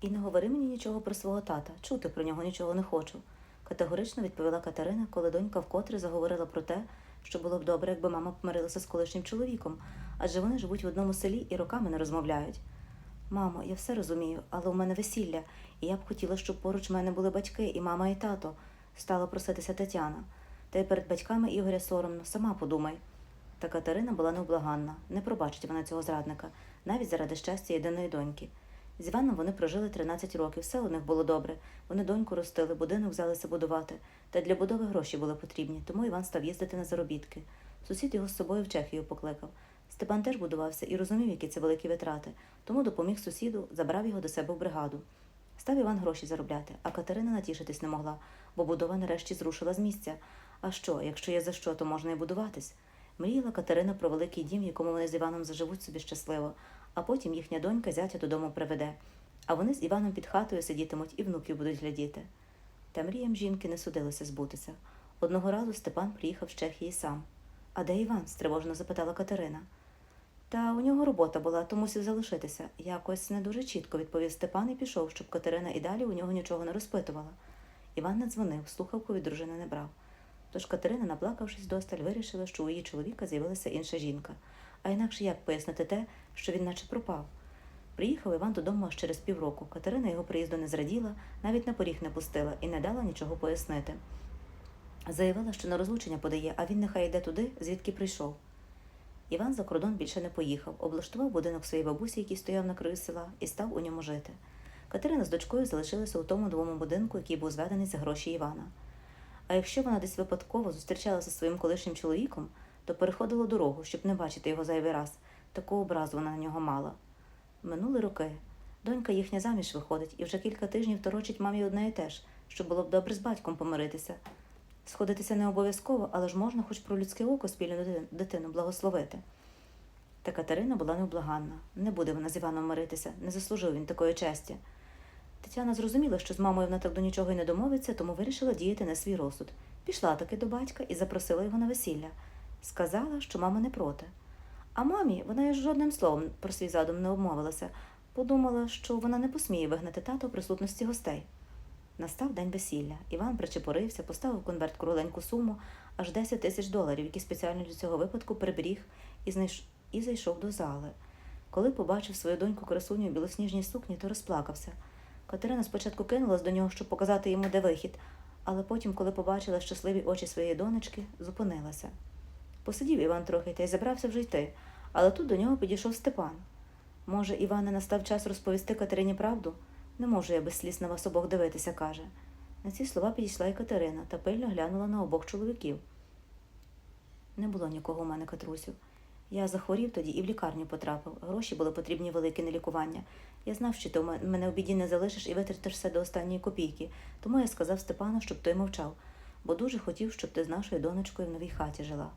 І не говори мені нічого про свого тата, чути про нього нічого не хочу, категорично відповіла Катерина, коли донька вкотре заговорила про те, що було б добре, якби мама помирилася з колишнім чоловіком, адже вони живуть в одному селі і роками не розмовляють. Мамо, я все розумію, але у мене весілля, і я б хотіла, щоб поруч мене були батьки, і мама, і тато, стала проситися Тетяна. Та й перед батьками Ігоря соромно, сама подумай. Та Катерина була невблаганна, не пробачить вона цього зрадника, навіть заради щастя єдиної доньки. З Іваном вони прожили 13 років, все у них було добре. Вони доньку ростили, будинок взялися будувати. Та для будови гроші були потрібні, тому Іван став їздити на заробітки. Сусід його з собою в Чехію покликав. Степан теж будувався і розумів, які це великі витрати, тому допоміг сусіду, забрав його до себе в бригаду. Став Іван гроші заробляти, а Катерина натішитись не могла, бо будова нарешті зрушила з місця. А що, якщо є за що, то можна і будуватись. Мріяла Катерина про великий дім, в якому вони з Іваном заживуть собі щасливо, а потім їхня донька зятя додому приведе. А вони з Іваном під хатою сидітимуть і внуків будуть глядіти. Та мріям жінки не судилося збутися. Одного разу Степан приїхав з Чехії сам. А де Іван? стривожено запитала Катерина. Та у нього робота була, то мусив залишитися. Якось не дуже чітко відповів Степан і пішов, щоб Катерина і далі у нього нічого не розпитувала. Іван не дзвонив, слухавку від дружини не брав. Тож Катерина, наплакавшись досталь, вирішила, що у її чоловіка з'явилася інша жінка. А інакше як пояснити те, що він наче пропав? Приїхав Іван додому аж через півроку. Катерина його приїзду не зраділа, навіть на поріг не пустила і не дала нічого пояснити. Заявила, що на розлучення подає, а він нехай йде туди, звідки прийшов. Іван за кордон більше не поїхав, облаштував будинок своїй бабусі, який стояв на краю села, і став у ньому жити. Катерина з дочкою залишилися у тому новому будинку, який був зведений за гроші Івана. А якщо вона десь випадково зустрічалася зі своїм колишнім чоловіком, то переходила дорогу, щоб не бачити його зайвий раз. Таку образу вона на нього мала. Минули роки. Донька їхня заміж виходить і вже кілька тижнів торочить мамі одне і те ж, що було б добре з батьком помиритися. Сходитися не обов'язково, але ж можна хоч про людське око спільну дитину благословити. Та Катерина була невблаганна. Не буде вона з Іваном миритися, не заслужив він такої честі. Тетяна зрозуміла, що з мамою вона так до нічого й не домовиться, тому вирішила діяти на свій розсуд. Пішла таки до батька і запросила його на весілля. Сказала, що мама не проти. А мамі вона й жодним словом про свій задум не обмовилася. Подумала, що вона не посміє вигнати тата у присутності гостей. Настав день весілля. Іван причепорився, поставив конверт кругленьку суму, аж 10 тисяч доларів, які спеціально для цього випадку приберіг і, знайш... і зайшов до зали. Коли побачив свою доньку красуню у білосніжній сукні, то розплакався. Катерина спочатку кинулась до нього, щоб показати йому, де вихід, але потім, коли побачила щасливі очі своєї донечки, зупинилася. Посидів Іван трохи та й забрався вже йти, але тут до нього підійшов Степан. Може, Іване настав час розповісти Катерині правду? Не можу я без сліз на вас обох дивитися, каже. На ці слова підійшла і Катерина та пильно глянула на обох чоловіків. Не було нікого у мене, Катрусю. Я захворів тоді і в лікарню потрапив. Гроші були потрібні великі на лікування. Я знав, що ти мене у біді не залишиш і витратиш все до останньої копійки, тому я сказав Степану, щоб той мовчав, бо дуже хотів, щоб ти з нашою донечкою в новій хаті жила.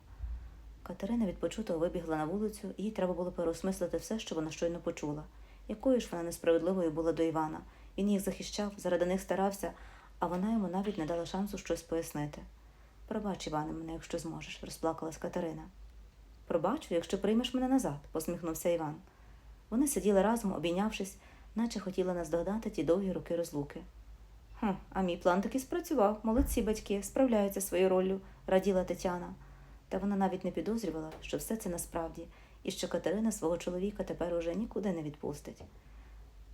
Катерина від почутого вибігла на вулицю, їй треба було переосмислити все, що вона щойно почула. Якою ж вона несправедливою була до Івана. Він їх захищав, заради них старався, а вона йому навіть не дала шансу щось пояснити. Пробач, Іване, мене, якщо зможеш, розплакалась Катерина. Пробачу, якщо приймеш мене назад, посміхнувся Іван. Вони сиділи разом, обійнявшись, наче хотіли наздогнати ті довгі роки розлуки. Хм, а мій план таки спрацював. Молодці батьки, справляються своєю роллю, раділа Тетяна. Та вона навіть не підозрювала, що все це насправді, і що Катерина свого чоловіка тепер уже нікуди не відпустить.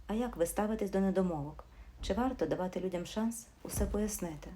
А як ви ставитесь до недомовок? Чи варто давати людям шанс усе пояснити?